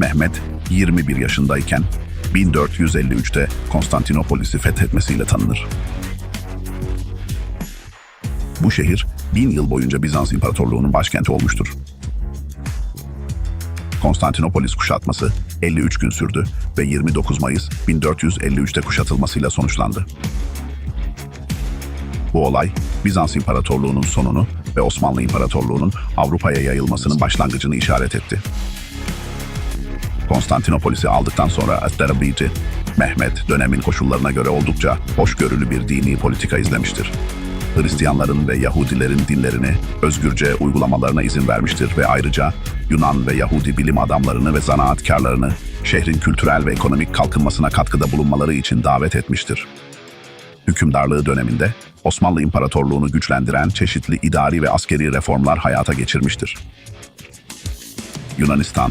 Mehmet 21 yaşındayken 1453'te Konstantinopolis'i fethetmesiyle tanınır. Bu şehir bin yıl boyunca Bizans İmparatorluğu'nun başkenti olmuştur. Konstantinopolis kuşatması 53 gün sürdü ve 29 Mayıs 1453'te kuşatılmasıyla sonuçlandı. Bu olay Bizans İmparatorluğu'nun sonunu ve Osmanlı İmparatorluğu'nun Avrupa'ya yayılmasının başlangıcını işaret etti. Konstantinopolis'i aldıktan sonra Asterabidi, Mehmet dönemin koşullarına göre oldukça hoşgörülü bir dini politika izlemiştir. Hristiyanların ve Yahudilerin dinlerini özgürce uygulamalarına izin vermiştir ve ayrıca Yunan ve Yahudi bilim adamlarını ve zanaatkarlarını şehrin kültürel ve ekonomik kalkınmasına katkıda bulunmaları için davet etmiştir. Hükümdarlığı döneminde Osmanlı İmparatorluğunu güçlendiren çeşitli idari ve askeri reformlar hayata geçirmiştir. Yunanistan,